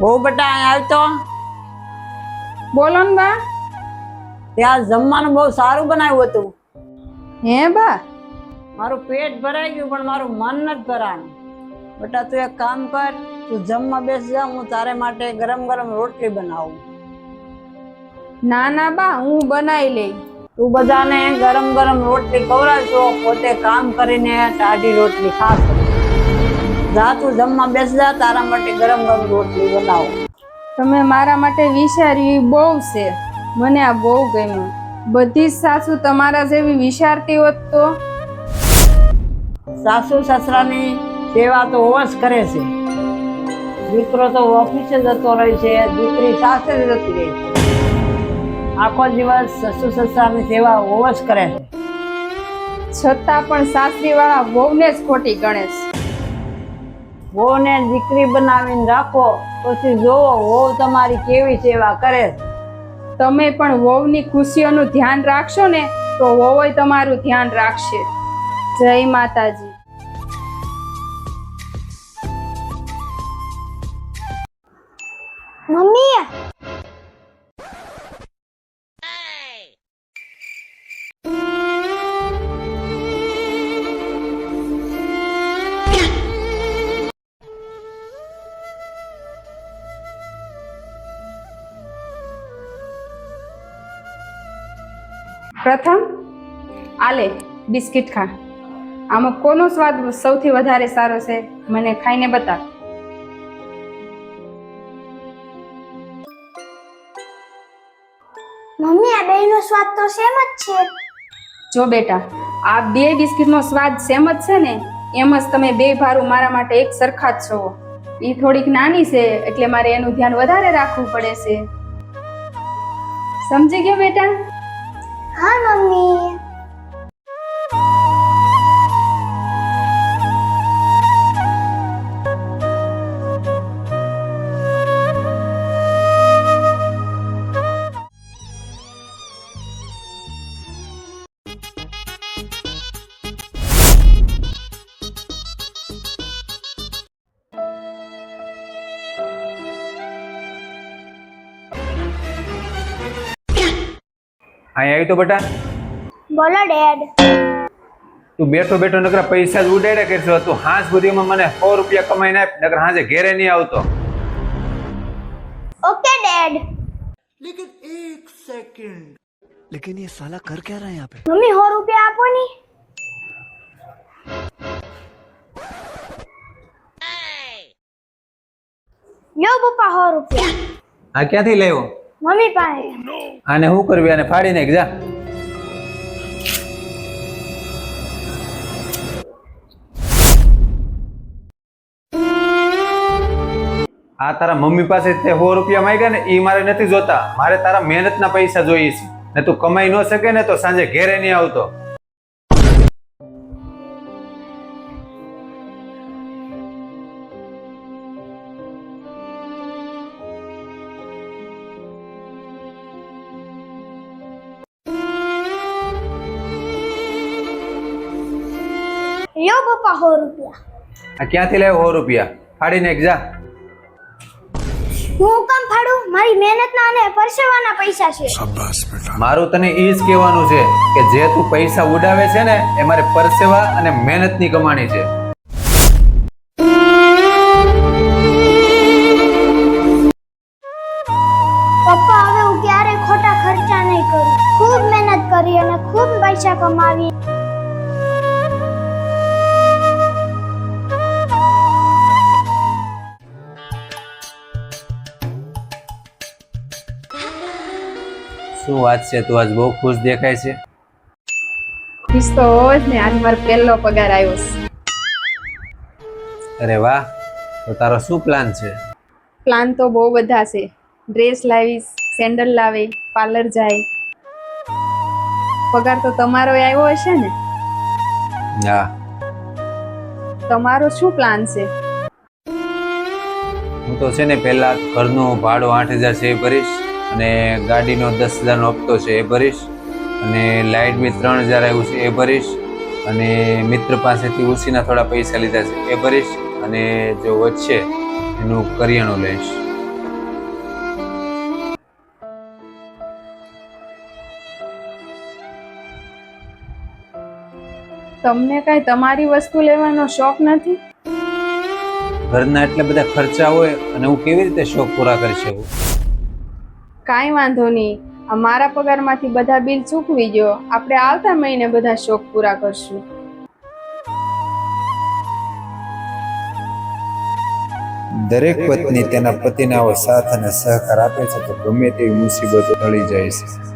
બહુ બટા અહીંયા આવતો બોલો ને બા. ત્યાં જમવાનું બહુ સારું બનાવ્યું હતું. હે બા? મારું પેટ ભરાઈ ગયું પણ મારું મન નથી ભરાયું. બેટા તું એક કામ કર તું જમવા બેસી જા હું તારે માટે ગરમ ગરમ રોટલી બનાવું. ના ના બા હું બનાવી લઈ તું બધાને ગરમ ગરમ રોટલી ખવડાવશો પોતે કામ કરીને ટાઢી રોટલી ખાશો. જા તું જમવા બેસ જા તારા માટે ગરમ ગરમ રોટલી બનાવો. તમે મારા માટે વિચાર્યું બહુ છે. મને આ બહુ ગમ્યું. બધી જ સાસુ તમારા જેવી વિચારતી હોત તો? સાસુ સસરાની સેવા તો હોવા જ કરે છે. દીકરો તો ઓફિસે જતો રહે છે દીકરી સાસરે જતી રહે છે. આખો દિવસ સસુ સસરાની સેવા હોવા જ કરે છે. છતાં પણ સાસરી વાળા વહુને જ ખોટી ગણે છે. વહુને દીકરી બનાવીને રાખો પછી જોવો વહુ તમારી કેવી સેવા કરે તમે પણ વહુની ખુશીઓનું ધ્યાન રાખશો ને તો વહુય તમારું ધ્યાન રાખશે. જય માતાજી. મમ્મી પ્રથમ આલે બિસ્કિટ ખા. આમાં કોનો સ્વાદ સૌથી વધારે સારો છે મને ખાઈને બતા. મમ્મી આ બેયનો સ્વાદ તો સેમ જ છે. જો બેટા આ બે બિસ્કિટનો સ્વાદ સેમ જ છે ને એમ જ તમે બે ભારું મારા માટે એક સરખા જ છો. એ થોડીક નાની છે એટલે મારે એનું ધ્યાન વધારે રાખવું પડે છે. સમજી ગયો બેટા? હા મમ્મી અહીં આવી તો બેટા બોલો ડેડ તું બેઠો બેઠો નકરા પૈસા જ ઉડાડ્યા કરશો તું હાંસ સુધીમાં મને સો રૂપિયા કમાઈને આપ નકર હાંજે ઘેરે નહીં આવતો ઓકે ડેડ लेकिन ये साला कर क्या रहा है यहाँ पे મમ્મી સો રૂપિયા આપો ની લ્યો પપ્પા સો રૂપિયા આ ક્યાંથી લેવો મમ્મી પાસે. આને શું કરવી? આને ફાડી નાખ જા. આ તારા મમ્મી પાસે તે સો રૂપિયા માંગ્યા ને એ મારે નથી જોતા. મારે તારા મહેનતના પૈસા જોઈએ છે. ને તું કમાઈ ન શકે ને તો સાંજે ઘેરે નહીં આવતો. લ્યો પપ્પા સો રૂપિયા. આ ક્યાંથી લાવ્યો સો રૂપિયા? ફાડીને એક જા. હું કામ ફાડું? મારી મહેનતના અને પરસેવાના પૈસા છે. મારું તને એ જ કહેવાનું છે કે જે તું પૈસા ઉડાવે છે ને એ મારે પરસેવા અને મહેનતની કમાણી છે. પપ્પા હવે હું ક્યારે ખોટા ખર્ચા નહીં કરું. ખૂબ મહેનત કરી અને ખૂબ પૈસા કમાવી. શું વાત છે? તું આજ બહુ ખુશ દેખાય છે. ખુશ તો જ ને આજ મારો પહેલો પગાર આવ્યો છે. અરે વાહ તો તારો શું પ્લાન છે? પ્લાન તો બહુ બધા છે. ડ્રેસ લાવીશ સેન્ડલ લાવે પાર્લર જાય. પગાર તો તમારો આવ્યો હશે ને? હા. તમારો શું પ્લાન છે? હું તો છે ને પહેલા ઘરનું ભાડું આઠ હજાર છે એ ભરીશ અને ગાડીનો દસ હજારનો હપ્તો છે એ ભરીશ. અને લાઇટ બી ત્રણ હજાર આવ્યું છે એ ભરીશ. અને મિત્ર પાસેથી ઉસીના થોડા પૈસા લીધા છે એ ભરીશ. અને જો વધશે એનું કરિયાણું લઈશ. તમને કાંઈ તમારી વસ્તુ લેવાનો શોખ નથી? ઘરના એટલા બધા ખર્ચા હોય અને હું કેવી રીતે શોખ પૂરા કરી શકું? કાંઈ વાંધો નહીં. આ મારા પગારમાંથી બધા બિલ ચૂકવી ગયો આપણે આવતા મહિને બધા શોખ પૂરા કરશું. દરેક પત્ની તેના પતિના સાથ અને સહકાર આપે છે તો ગમે તેવી મુસીબતો ટળી જાય છે.